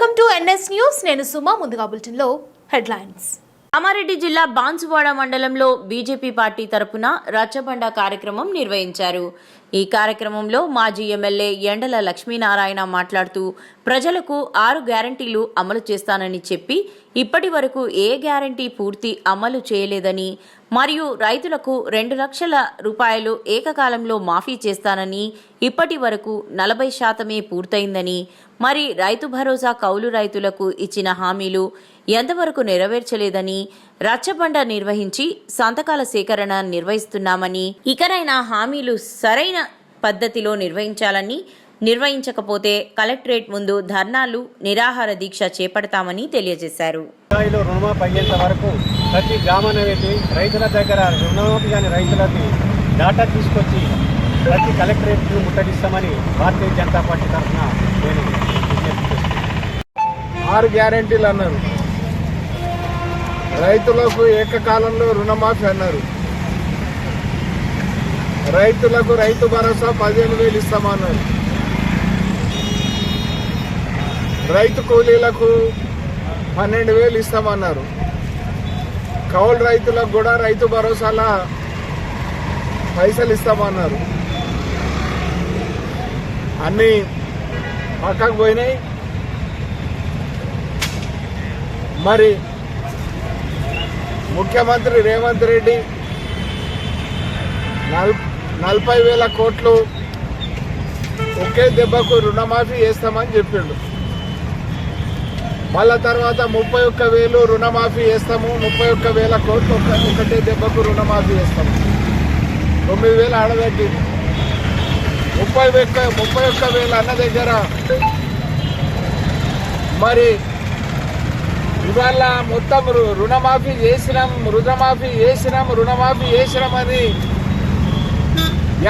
Welcome to NS news. నేను సుమా ముందుగా బులెటిన్లో హెడ్లైన్స్. అమారెడ్డి జిల్లా బాన్సువాడ మండలంలో బీజేపీ పార్టీ తరపున రచ్చబండ కార్యక్రమం నిర్వహించారు. ఈ కార్యక్రమంలో మాజీ ఎమ్మెల్యే ఎండల లక్ష్మీనారాయణ మాట్లాడుతూ ప్రజలకు ఆరు గ్యారంటీలు అమలు చేస్తానని చెప్పి ఇప్పటి వరకు ఏ గ్యారంటీ పూర్తి అమలు చేయలేదని మరియు రైతులకు రెండు లక్షల రూపాయలు ఏకకాలంలో మాఫీ చేస్తానని ఇప్పటి వరకు నలభై శాతమే పూర్తయిందని మరి రైతు భరోసా కౌలు రైతులకు ఇచ్చిన హామీలు ఎంతవరకు నెరవేర్చలేదని రచ్చబండ నిర్వహించి సంతకాల సేకరణ నిర్వహిస్తున్నామని ఇకనైనా హామీలు సరైన పద్ధతిలో నిర్వహించాలని నిర్వహించకపోతే కలెక్టరేట్ ముందు ధర్నాలు నిరాహార దీక్ష చేపడతామని తెలియజేశారు. స్థాయిలో రుణమాఫీ అయ్యేంత వరకు ప్రతి గ్రామాన్ని పెట్టి రైతుల దగ్గర రుణమాఫీ కాని రైతులకి డాటా తీసుకొచ్చి ప్రతి కలెక్టరేట్ను ముట్టడిస్తామని భారతీయ జనతా పార్టీ తరఫున నేను. ఆరు గ్యారెంటీలు అన్నారు. రైతులకు ఏకకాలంలో రుణమాఫీ అన్నారు. రైతులకు రైతు భరోసా పదిహేను వేలు ఇస్తామన్నారు రైతు కూలీలకు పన్నెండు వేలు ఇస్తామన్నారు కౌలు రైతులకు కూడా రైతు భరోసాల పైసలు ఇస్తామన్నారు అన్నీ పక్కకు పోయినాయి. మరి ముఖ్యమంత్రి రేవంత్ రెడ్డి నల్ నలభై వేల కోట్లు ఒకే దెబ్బకు రుణమాఫీ చేస్తామని చెప్పిండు. మళ్ళా తర్వాత ముప్పై ఒక్క వేలు రుణమాఫీ చేస్తాము ముప్పై ఒక్క వేల కోట్లు ఒక ఒకటే దెబ్బకు రుణమాఫీ చేస్తాము. తొమ్మిది వేలు ఆడబెట్టి. ముప్పై ఒక్క ముప్పై ఒక్క వేలు అన్న దగ్గర మరి ఇవాళ మొత్తం రు- రుణమాఫీ చేసినాం రుణమాఫీ చేసినాం రుణమాఫీ చేసినామని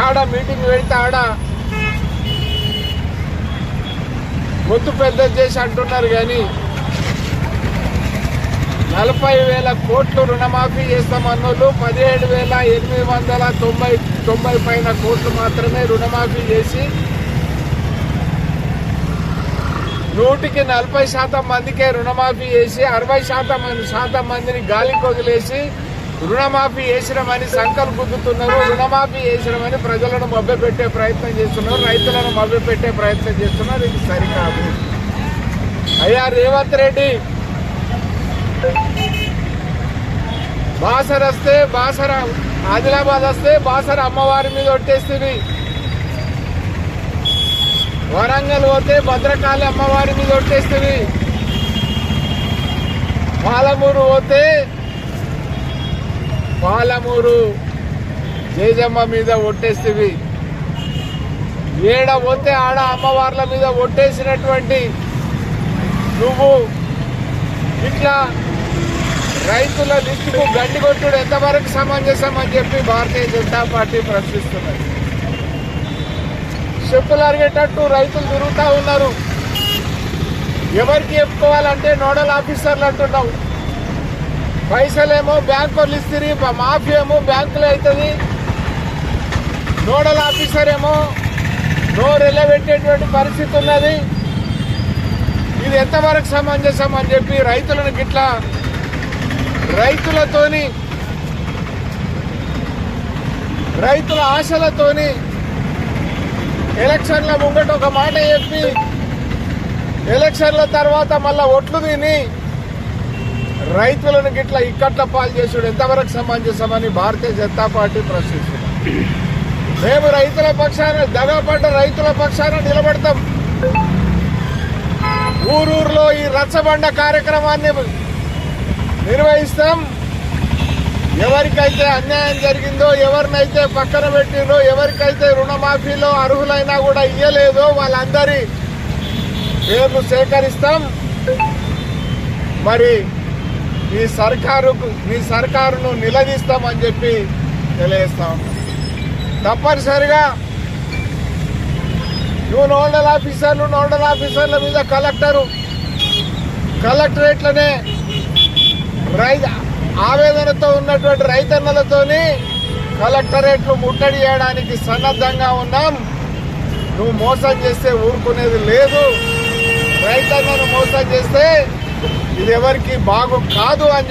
యాడ మీటింగ్ పెడితే ఆడ గొంతు పెద్ద చేసి అంటున్నారు కానీ నలభై వేల కోట్లు రుణమాఫీ చేస్తామన్నోళ్ళు పదిహేడు వేల ఎనిమిది వందల తొంభై తొంభై పైన కోట్లు మాత్రమే రుణమాఫీ చేసి నూటికి నలభై శాతం మందికే రుణమాఫీ చేసి అరవై శాతం శాతం మందిని గాలికి వదిలేసి రుణమాఫీ చేసినామని సంకలు గుద్దుతున్నారు రుణమాఫీ చేసినామని ప్రజలను మభ్యపెట్టే ప్రయత్నం చేస్తున్నారు. రైతులను మభ్యపెట్టే ప్రయత్నం చేస్తున్నారు. ఇది సరికాదు. అయ్యా రేవంత్ రెడ్డి బాసర వస్తే బాసర ఆదిలాబాద్ వస్తే బాసర అమ్మవారి మీద ఒట్టేస్తుంది. వరంగల్ పోతే భద్రకాళి అమ్మవారి మీద ఒట్టేస్తుంది. పాలమూరు పోతే పాలమూరు జేజమ్మ మీద ఒట్టేస్తేవి. ఏడ పోతే ఆడ అమ్మవార్ల మీద ఒట్టేసినటువంటి నువ్వు ఇట్లా రైతుల లిస్టుకు గండి కొట్టుడు ఎంతవరకు సమంజసం అని చెప్పి భారతీయ జనతా పార్టీ ప్రశ్నిస్తున్నది. చెప్పులు అరిగేటట్టు రైతులు తిరుగుతూ ఉన్నారు. ఎవరికి చెప్పుకోవాలంటే నోడల్ ఆఫీసర్లు అంటున్నావు. పైసలేమో బ్యాంకు వాళ్ళు ఇస్తుంది మాఫీ ఏమో బ్యాంకులో అవుతుంది నోడల్ ఆఫీసర్ ఏమో నోరు ఎల్లబెట్టేటువంటి పరిస్థితి ఉన్నది. ఇది ఎంతవరకు సమంజసం అని చెప్పి రైతులను గిట్లా రైతులతోని రైతుల ఆశలతోని ఎలక్షన్ల ముంగట ఒక మాట చెప్పి ఎలక్షన్ల తర్వాత మళ్ళా ఒట్లు తిని రైతులను గిట్ల ఇక్కట్ల పాలు చేసుడు ఎంతవరకు సమంజసమని భారతీయ జనతా పార్టీ ప్రశ్నిస్తున్నాం మేము రైతుల పక్షాన దగపడ్డ రైతుల పక్షాన నిలబడతాం. ఊరూరులో ఈ రచ్చబండ కార్యక్రమాన్ని నిర్వహిస్తాం. ఎవరికైతే అన్యాయం జరిగిందో ఎవరినైతే పక్కన పెట్టిందో ఎవరికైతే రుణమాఫీలో అర్హులైనా కూడా ఇయ్యలేదో వాళ్ళందరి పేర్లు సేకరిస్తాం. మరి ఈ సర్కారుకు ఈ సర్కారును నిలదీస్తామని చెప్పి తెలియజేస్తాం తప్పనిసరిగా నువ్వు నోడల్ ఆఫీసర్లు నోడల్ ఆఫీసర్ల మీద కలెక్టరు కలెక్టరేట్లనే రైతు ఆవేదనతో ఉన్నటువంటి రైతన్నలతోని కలెక్టరేట్లు ముట్టడి చేయడానికి సన్నద్ధంగా ఉన్నాం. నువ్వు మోసం చేస్తే ఊరుకునేది లేదు. రైతన్నను మోసం చేస్తే ఇది ఎవరికి బాగు కాదు అని